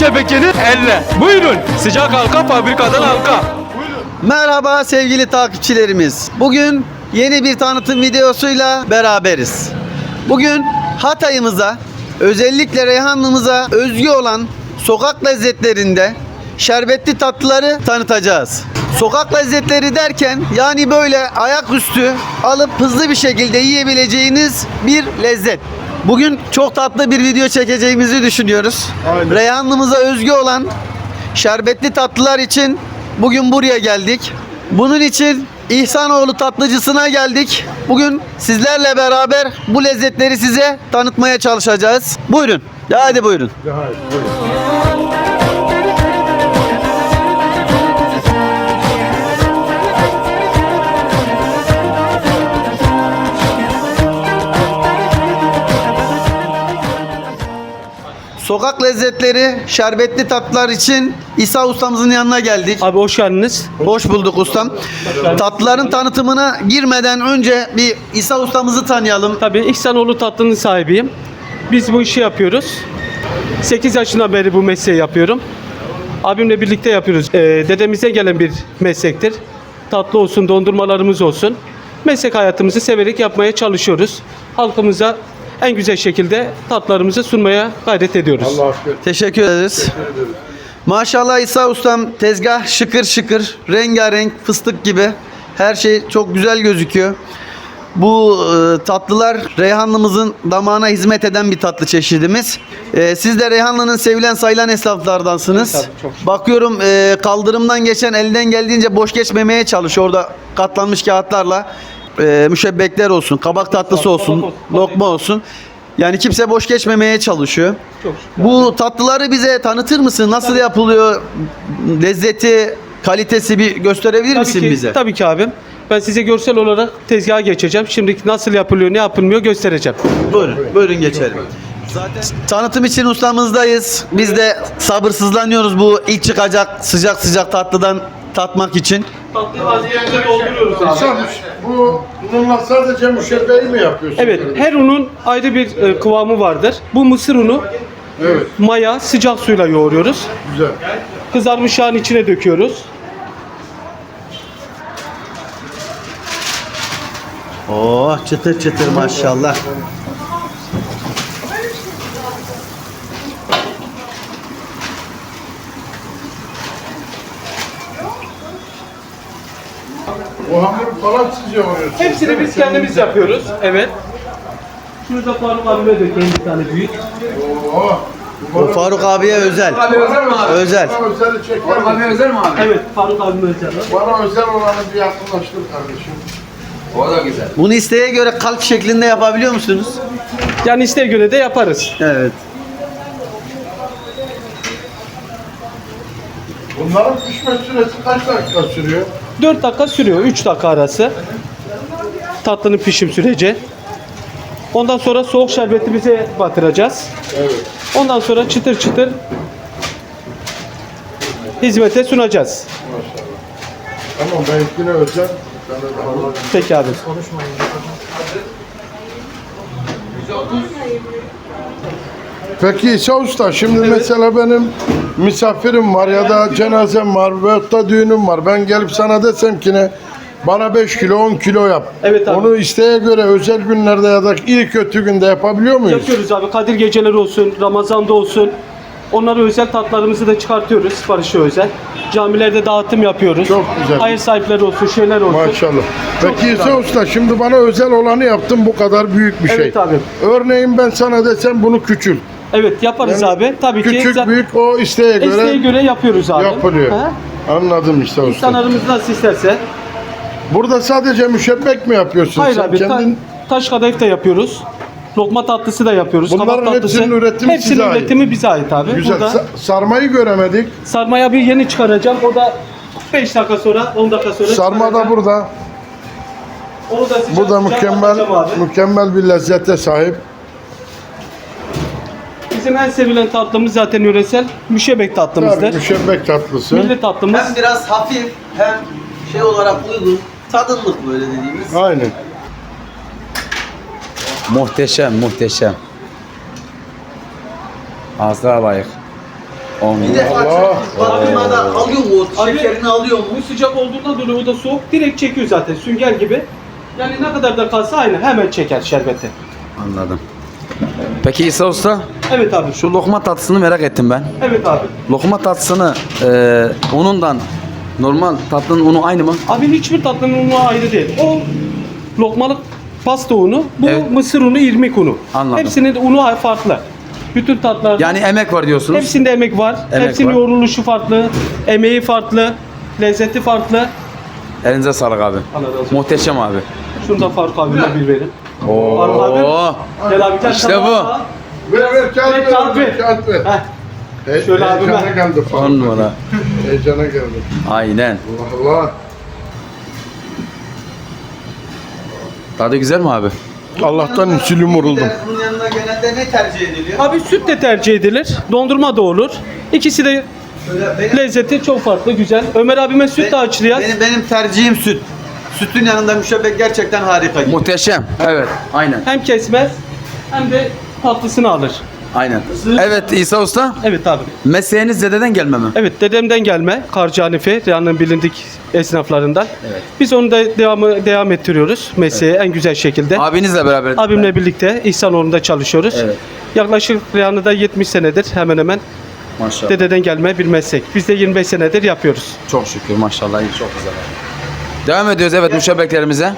müşebbek yenir elle. Buyurun sıcak halka fabrikadan halka. Merhaba sevgili takipçilerimiz. Bugün yeni bir tanıtım videosuyla beraberiz. Bugün Hatay'ımıza, özellikle Reyhanlı'mıza özgü olan sokak lezzetlerinde şerbetli tatlıları tanıtacağız. Sokak lezzetleri derken yani böyle ayaküstü alıp hızlı bir şekilde yiyebileceğiniz bir lezzet. Bugün çok tatlı bir video çekeceğimizi düşünüyoruz. Aynen. Reyhanlı'mıza özgü olan şerbetli tatlılar için bugün buraya geldik. Bunun için İhsanoğlu tatlıcısına geldik. Bugün sizlerle beraber bu lezzetleri size tanıtmaya çalışacağız. Buyurun. Hadi buyurun. Hayır, buyurun. Sokak lezzetleri, şerbetli tatlılar için İsa ustamızın yanına geldik. Abi hoş geldiniz. Hoş bulduk ustam. Tatlıların tanıtımına girmeden önce bir İsa ustamızı tanıyalım. Tabii İhsanoğlu tatlının sahibiyim. Biz bu işi yapıyoruz. 8 yaşından beri bu mesleği yapıyorum. Abimle birlikte yapıyoruz. Ee, dedemize gelen bir meslektir. Tatlı olsun, dondurmalarımız olsun. Meslek hayatımızı severek yapmaya çalışıyoruz. Halkımıza en güzel şekilde tatlarımızı sunmaya gayret ediyoruz. Allah aşkına. Teşekkür ederiz. Maşallah İsa ustam tezgah şıkır şıkır, rengarenk, fıstık gibi. Her şey çok güzel gözüküyor. Bu e, tatlılar Reyhanlımızın damağına hizmet eden bir tatlı çeşidimiz. E, siz de Reyhanlı'nın sevilen sayılan esnaflardansınız. Çok şükür. Bakıyorum e, kaldırımdan geçen elden geldiğince boş geçmemeye çalışıyor. Orada katlanmış kağıtlarla e, müşebbekler olsun, kabak tatlısı olsun, olsun. lokma olsun. Yani kimse boş geçmemeye çalışıyor. Çok şükür. Bu tatlıları bize tanıtır mısın? Nasıl yapılıyor? Lezzeti, kalitesi bir gösterebilir Tabii misin ki, bize? Tabii ki abim. Ben size görsel olarak tezgaha geçeceğim. Şimdi nasıl yapılıyor, ne yapılmıyor göstereceğim. Buyurun, buyurun geçelim. Zaten tanıtım için ustamızdayız. Biz de sabırsızlanıyoruz bu ilk çıkacak sıcak sıcak tatlıdan tatmak için. Tatlıyı vaziyette dolduruyoruz Sen bu bununla sadece müşebbeyi mi yapıyorsun? Evet, her unun ayrı bir e, kıvamı vardır. Bu mısır unu Evet, maya sıcak suyla yoğuruyoruz. güzel. Kızarmış yağın içine döküyoruz. Oh çıtır çıtır maşallah. O hamuru falan siz yoğuruyorsunuz. Hepsini biz kendimiz yapıyoruz. Evet. Şunu da Faruk abime dökeyim bir tane büyük. Oo. O Faruk abiye özel. Abi özel mi abi? Özel. Bana özel. Oğlum abi özel mi abi? Evet, Faruk abime özel. Bana özel olanı bir yakınlaştır kardeşim. O da güzel. Bunu isteğe göre kalp şeklinde yapabiliyor musunuz? Yani isteğe göre de yaparız. Evet. Bunların pişme süresi kaç dakika sürüyor? 4 dakika sürüyor, 3 dakika arası. Tatlının pişim süreci. Ondan sonra soğuk şerbeti bize batıracağız. Evet. Ondan sonra çıtır çıtır hizmete sunacağız. Tamam benimkine özel. Sana da Peki abi. Peki İsa Usta şimdi mesela benim misafirim var ya da cenazem var veyahut da düğünüm var. Ben gelip sana desem ki ne bana 5 kilo 10 kilo yap. Evet abi. Onu isteğe göre özel günlerde ya da iyi kötü günde yapabiliyor muyuz? Yapıyoruz abi. Kadir geceleri olsun, Ramazan'da olsun. Onlara özel tatlarımızı da çıkartıyoruz. Siparişe özel. Camilerde dağıtım yapıyoruz. Çok güzel. Hayır sahipleri olsun, şeyler olsun. Maşallah. Çok Peki İsa. Usta şimdi bana özel olanı yaptın bu kadar büyük bir şey. Evet abi. Örneğin ben sana desem bunu küçül. Evet yaparız Yani abi. Tabii ki Küçük zaten büyük o isteğe göre isteğe göre yapıyoruz abi. yapılıyor. He? Anladım İsa Usta. İnsanlarımız nasıl isterse. Burada sadece müşebbek mi yapıyorsun Hayır sen abi. ta- kendin? taş kadayıf da yapıyoruz. Lokma tatlısı da yapıyoruz. Bunların kabak tatlısı. hepsinin üretimi Hepsinin size ait. üretimi bize ait abi. Güzel. Burada Sa- sarmayı göremedik. sarmaya bir yeni çıkaracağım. O da 5 dakika sonra, 10 dakika sonra Sarma da çıkaracağım. burada. Onu da sıcak Bu da sıcak mükemmel atacağım abi. mükemmel bir lezzete sahip. Bizim en sevilen tatlımız zaten yöresel müşebek tatlımızdır. Tabii müşebbek tatlısı. Milli tatlımız. Hem biraz hafif hem şey olarak uygun. Tadımlık böyle dediğimiz. Aynen. Muhteşem, muhteşem. Ağızlara layık. Bir de Allah. bakımada alıyor mu? Abi- Şekerini alıyor mu? Bu sıcak olduğundan dolayı o da soğuk. Direkt çekiyor zaten sünger gibi. Yani ne kadar da kalsa aynı hemen çeker şerbeti. Anladım. Peki İsa Usta, Evet abi. şu lokma tatlısını merak ettim ben. Evet abi. Lokma tatlısını e, unundan normal tatlının unu aynı mı? Abi hiçbir tatlının unu ayrı değil. O lokmalık pasta unu, bu Evet. mısır unu, irmik unu. Anladım. Hepsinin unu farklı. Bütün tatlar. Yani emek var diyorsunuz. hepsinde emek var. Emek Hepsinin var. yoğruluşu farklı, emeği farklı, lezzeti farklı. Elinize sağlık abi. Allah razı olsun. Muhteşem abi. Şunu da Faruk abime bir verin. Oo. Faruk abi. Gel abi gel. İşte bu. Ver ver kağıt Ver, ver. kağıt ver. Kağıt ver. Heh. He- Şöyle abime. Heyecana geldi falan. On numara. Heyecana geldi. Aynen. Allah Allah. Tadı güzel mi abi? Allah'tan insülin vuruldum. Bunun yanında genelde ne tercih ediliyor? Abi süt de tercih edilir. Dondurma da olur. İkisi de Şöyle benim, lezzeti çok farklı, güzel. Ömer abime süt de açılıyor. benim, benim tercihim süt. Sütün yanında müşebbek gerçekten harika. Muhteşem. Evet. Aynen. Hem kesmez hem de tatlısını alır. Aynen. Evet İsa Usta. Evet abi. Mesleğiniz dededen gelme mi? Evet dedemden gelme Karcı Hanife Reyhan'ın bilindik esnaflarından. Evet. Biz onu da devamı devam ettiriyoruz mesleğe en güzel şekilde. Abinizle beraber. Abimle birlikte İhsanoğlu'nda çalışıyoruz. Evet. Yaklaşık Reyhan'ı da 70 senedir hemen hemen Maşallah. dededen gelme bir meslek. Biz de 25 senedir yapıyoruz. Çok şükür maşallah. iyi, Çok güzel. Devam ediyoruz evet müşebbeklerimize.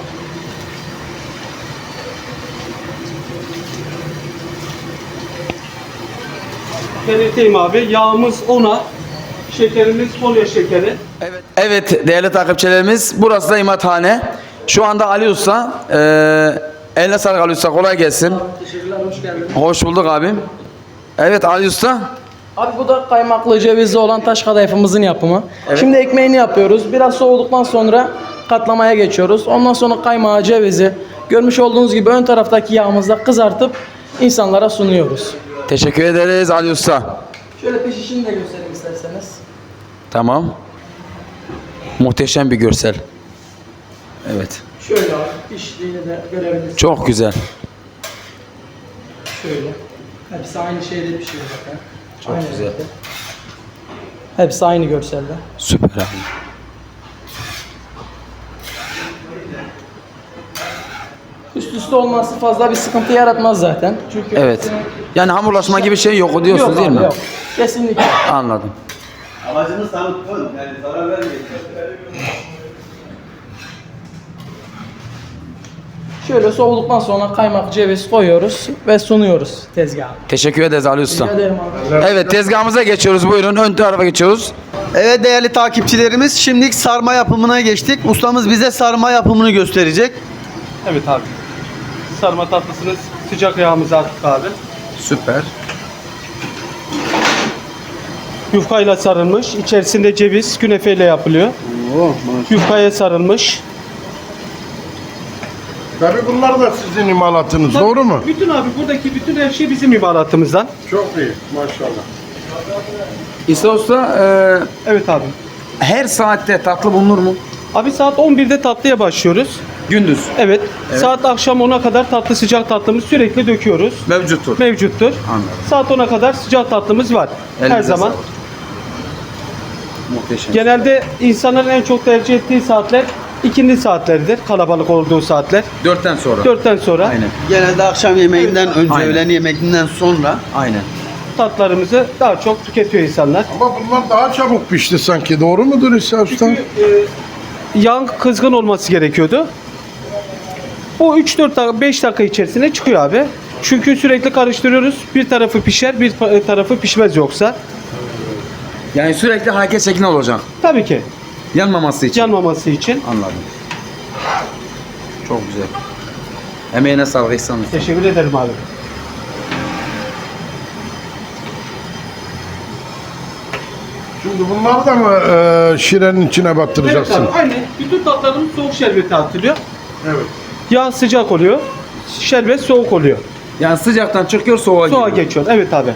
Belirteyim abi yağımız ona, şekerimiz folyo şekeri. Evet. Evet değerli takipçilerimiz burası da imathane. Şu anda Ali Usta. eee eline sağlık Ali Usta kolay gelsin. Teşekkürler, hoş geldin. Hoş bulduk abim. Evet Ali Usta. Abi bu da kaymaklı cevizli olan taş kadayıfımızın yapımı. Şimdi ekmeğini yapıyoruz. Biraz soğuduktan sonra katlamaya geçiyoruz. Ondan sonra kaymağı, cevizi görmüş olduğunuz gibi ön taraftaki yağımızda kızartıp insanlara sunuyoruz. Teşekkür ederiz Ali Usta. Şöyle pişişini de göstereyim isterseniz. Tamam. Muhteşem bir görsel. Evet. Şöyle abi piştiğini de görebilirsiniz. Çok güzel. Şöyle. Hepsi aynı şeyde pişiyor zaten. Çok Aynı güzel. renkte. Hepsi aynı görselde. Süper abi. Üst üste olması fazla bir sıkıntı yaratmaz zaten. Çünkü Evet. Yani hamurlaşma gibi şey yok diyorsunuz yok değil abi, mi? Yok. Kesinlikle. Anladım. Amacımız tanıtım. Yani zarar vermeyin. Şöyle soğuduktan sonra kaymak, ceviz koyuyoruz ve sunuyoruz tezgaha. Teşekkür ederiz Ali Usta. Rica ederim abi. Evet tezgahımıza geçiyoruz. Buyurun ön tarafa geçiyoruz. Evet değerli takipçilerimiz şimdi sarma yapımına geçtik. Ustamız bize sarma yapımını gösterecek. Evet abi. Sarma tatlısını sıcak yağımıza attık abi. Süper. Yufkayla sarılmış. İçerisinde ceviz, künefeyle yapılıyor. Yufkaya sarılmış. Tabii bunlar da sizin imalatınız doğru mu? Bütün abi buradaki bütün her şey bizim imalatımızdan. Çok iyi maşallah. İsa Usta e, Evet abi. her saatte tatlı bulunur mu? Abi saat 11'de tatlıya başlıyoruz. Gündüz. Evet. Saat akşam 10'a kadar tatlı sıcak tatlımız sürekli döküyoruz. Mevcuttur. Mevcuttur. Anladım. Saat 10'a kadar sıcak tatlımız var. her Elinize zaman. sağlık. Muhteşem. Genelde insanların en çok tercih ettiği saatler ikindi saatleridir. Kalabalık olduğu saatler. Dörtten sonra. 4'ten sonra Aynen. Genelde akşam yemeğinden önce, Aynen. öğlen yemeğinden sonra Aynen. tatlarımızı daha çok tüketiyor insanlar. Ama bunlar daha çabuk pişti sanki doğru mudur İsa Usta? Çünkü e, yağ kızgın olması gerekiyordu. O 3-4 dakika 5 dakika içerisinde çıkıyor abi. Çünkü sürekli karıştırıyoruz. Bir tarafı pişer, bir tarafı pişmez yoksa. Yani sürekli hareket şeklinde olacak. Tabii ki Yanmaması için. yanmaması için. Anladım. Çok güzel. Emeğine sağlık İhsan. Teşekkür ederim abi. Şimdi bunları da mı e, şirenin içine Evet battıracaksın? abi, aynı. Bütün tatlarımız soğuk şerbete atılıyor. Evet. Yağ sıcak oluyor. Şerbet soğuk oluyor. Yani sıcaktan çıkıyor soğuğa Soğuğa giriyor. geçiyor. Evet abi.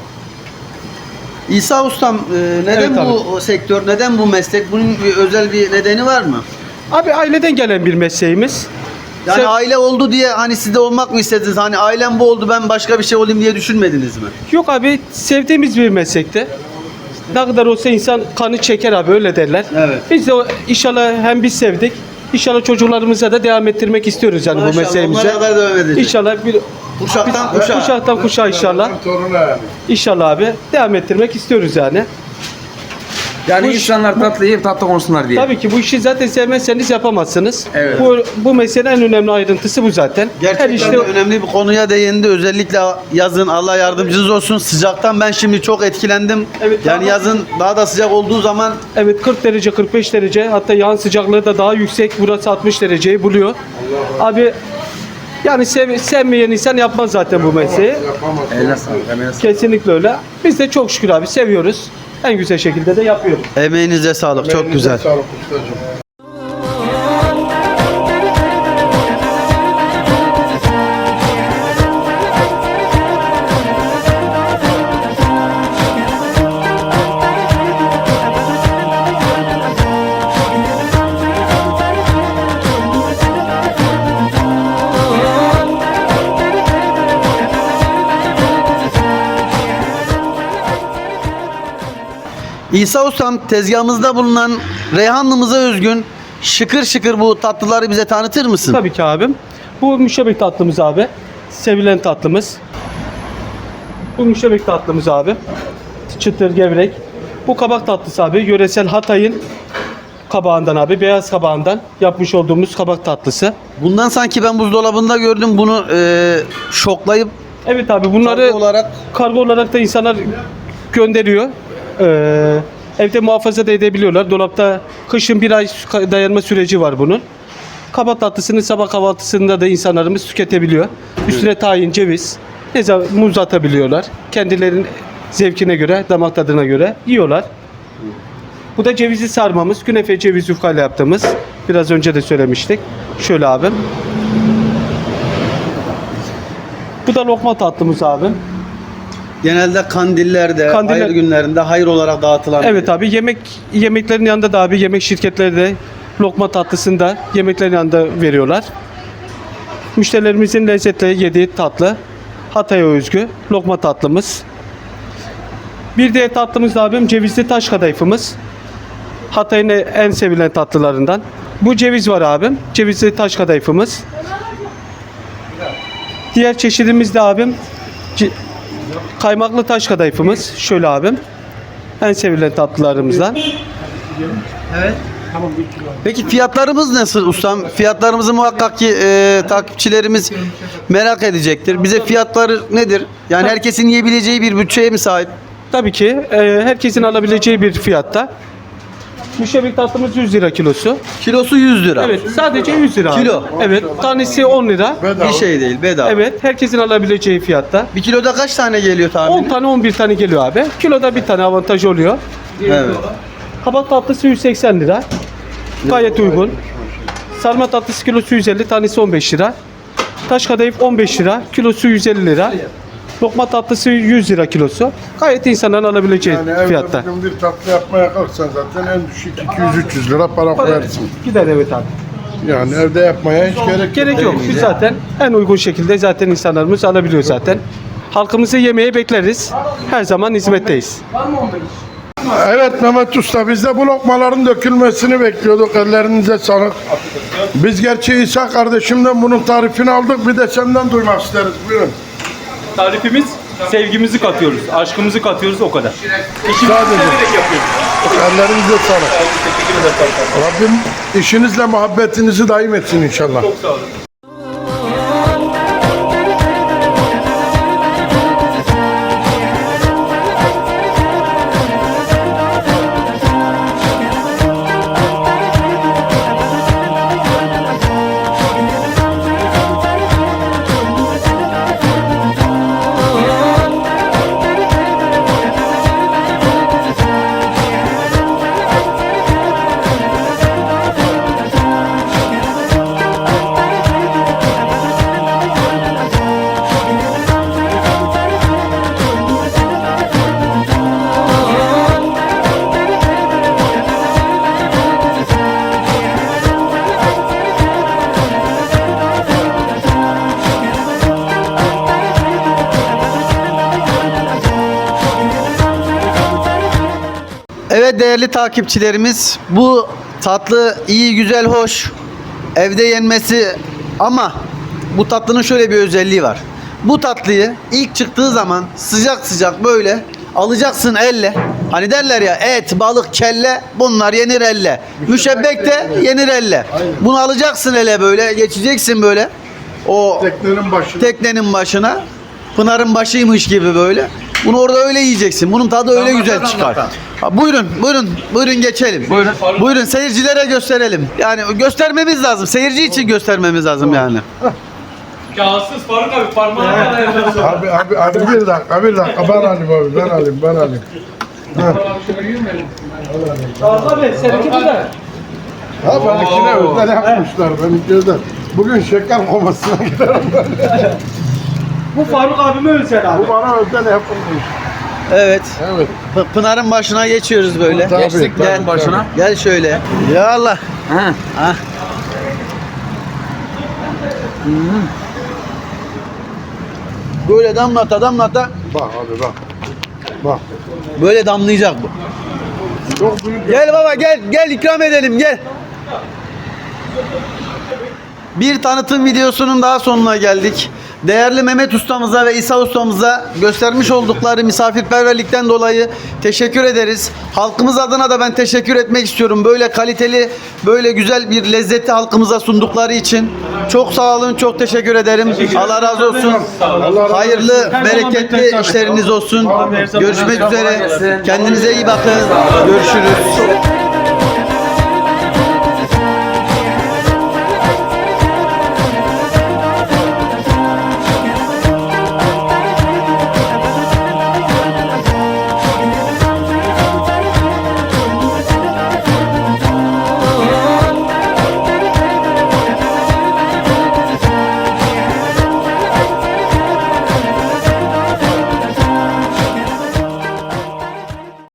İsa Ustam e, neden Evet abi. bu sektör, neden bu meslek? Bunun bir özel bir nedeni var mı? Abi aileden gelen bir mesleğimiz. Yani Sev- aile oldu diye hani siz de olmak mı istediniz? Hani ailem bu oldu ben başka bir şey olayım diye düşünmediniz mi? Yok abi sevdiğimiz bir meslekte. Ne kadar olsa insan kanı çeker abi öyle derler. Evet. Biz de o- inşallah hem biz sevdik. İnşallah çocuklarımıza da devam ettirmek istiyoruz yani bu Maşallah, mesleğimize. onlara kadar devam edecek. İnşallah bir Kuşaktan kuşağa. kuşaktan kuşağa inşallah. Torunu yani. İnşallah abi devam ettirmek istiyoruz yani. Yani Bu iş- insanlar tatlı yiyip tatlı konuşsunlar diye. Tabii ki bu işi zaten sevmezseniz yapamazsınız. Evet. Bu bu meselenin en önemli ayrıntısı bu zaten. Gerçekten Her işte önemli bir konuya değindi. Özellikle yazın Allah yardımcınız olsun. Sıcaktan ben şimdi çok etkilendim. Evet, yani daha- yazın daha da sıcak olduğu zaman Evet 40 derece 45 derece hatta yağın sıcaklığı da daha yüksek burası 60 dereceyi buluyor. Abi yani sev, sevmeyen insan yapmaz zaten bu mesleği. Yapamaz. Eline sağlık. emeğine sağlık. Kesinlikle öyle. Biz de çok şükür abi seviyoruz. En güzel şekilde de yapıyoruz. emeğinize sağlık. Çok güzel. Sağlık ustacığım. İsa Ustam tezgahımızda bulunan Reyhanlımıza özgün şıkır şıkır bu tatlıları bize tanıtır mısın? Tabii ki abim. Bu müşebek tatlımız abi. Sevilen tatlımız. Bu müşebek tatlımız abi. Çıtır gevrek. Bu kabak tatlısı abi. Yöresel Hatay'ın kabağından abi. Beyaz kabağından yapmış olduğumuz kabak tatlısı. Bundan sanki ben buzdolabında gördüm bunu e, şoklayıp Evet abi bunları Kargo olarak kargo olarak da insanlar gönderiyor. Ee, evde muhafaza da edebiliyorlar. Dolapta kışın bir ay dayanma süreci var bunun. Kabak tatlısını sabah kahvaltısında da insanlarımız tüketebiliyor. Üstüne tahin, ceviz, ne zaman muz atabiliyorlar. Kendilerinin zevkine göre, damak tadına göre yiyorlar. Bu da cevizli sarmamız. Künefe ceviz yufkayla yaptığımız. Biraz önce de söylemiştik. Şöyle abim. Bu da lokma tatlımız abim. Genelde kandillerde, Kandiller- hayır günlerinde hayır olarak dağıtılan Evet abi yemek yemeklerin yanında da abi yemek şirketleri de lokma tatlısını da yemeklerin yanında veriyorlar. Müşterilerimizin lezzetle yediği tatlı Hatay'a özgü lokma tatlımız. Bir diğer tatlımız da abim cevizli taş kadayıfımız. Hatay'ın en sevilen tatlılarından. Bu ceviz var abim. Cevizli taş kadayıfımız. Diğer çeşidimiz de abim ce- kaymaklı taş kadayıfımız. Şöyle abim. En sevilen tatlılarımızdan. Peki fiyatlarımız nasıl ustam? Fiyatlarımızı muhakkak ki e, takipçilerimiz merak edecektir. Bize fiyatları nedir? Yani herkesin yiyebileceği bir bütçeye mi sahip? Tabii ki e, herkesin alabileceği bir fiyatta. Müşebek tatlımız 100 lira kilosu. Kilosu 100 lira. Evet sadece 100 lira. abi. Kilo. Evet tanesi 10 lira. Bedava. Bir şey değil bedava. Evet herkesin alabileceği fiyatta. Bir kiloda kaç tane geliyor 10 tahmini? tane 11 tane geliyor abi. Kiloda bir tane avantaj oluyor. Evet. Kabak tatlısı 180 lira. Gayet uygun. Sarma tatlısı kilosu 150, tanesi 15 lira. Taş kadayıf 15 lira, kilosu 150 lira. Lokma tatlısı 100 lira kilosu. Gayet insanların alabileceği Yani fiyatta. bugün bir tatlı yapmaya kalksan zaten en düşük 200-300 lira para koyarsın. Gider evet abi. Yani evde yapmaya hiç gerek, Gerek yok. Biz zaten en uygun şekilde zaten insanlarımız alabiliyor zaten. Halkımızı yemeğe bekleriz. Her zaman hizmetteyiz. Evet Mehmet Usta biz de bu lokmaların dökülmesini bekliyorduk. Ellerinize sağlık. Biz gerçi İsa kardeşimden bunun tarifini aldık. Bir de senden duymak isteriz. Buyurun. Tarifimiz sevgimizi katıyoruz, aşkımızı katıyoruz o kadar. İşimizi Sadece. severek yapıyoruz. Ellerinize sağlık. Teşekkür ederim. Rabbim işinizle muhabbetinizi daim etsin inşallah. Çok sağ olun. Evet değerli takipçilerimiz bu tatlı iyi güzel hoş evde yenmesi ama bu tatlının şöyle bir özelliği var. Bu tatlıyı ilk çıktığı zaman sıcak sıcak böyle alacaksın elle. Hani derler ya et, balık, kelle bunlar yenir elle. Müşebbek de yenir elle. Bunu alacaksın ele böyle geçeceksin böyle. O Teknenin başı. teknenin başına Pınar'ın başıymış gibi böyle. Bunu orada öyle yiyeceksin. Bunun tadı öyle güzel çıkar. Ha, buyurun, buyurun, buyurun geçelim. Buyurun. Buyurun seyircilere gösterelim. Yani göstermemiz lazım. Seyirci için göstermemiz lazım yani. Kağıtsız Faruk abi parmağına kadar yapıyorsun. Abi abi abi bir dakika bir dakika ben alayım abi ben alayım ben alayım. Abi seninki bu da. Ha benimkine özel yapmışlar benimkine de. Bugün şeker komasına giderim. Bu Faruk abime özel abi. Bu bana özel yapılmış. Evet. Evet. P- Pınar'ın başına geçiyoruz böyle. Tabii, Geçtik tabii, Pınar'ın başına. Gel şöyle. Ya Allah. Ha. Ha. Böyle damlata damlata Bak abi bak. Bak. böyle damlayacak bu. Çok büyük. Gel baba gel gel ikram edelim gel. Bir tanıtım videosunun daha sonuna geldik. Değerli Mehmet ustamıza ve İsa ustamıza göstermiş oldukları misafirperverlikten dolayı teşekkür ederiz. Halkımız adına da ben teşekkür etmek istiyorum. Böyle kaliteli, böyle güzel bir lezzeti halkımıza sundukları için. Çok sağ olun, çok teşekkür ederim. Allah razı olsun. Hayırlı, bereketli işleriniz olsun. Görüşmek üzere. Kendinize iyi bakın. Görüşürüz.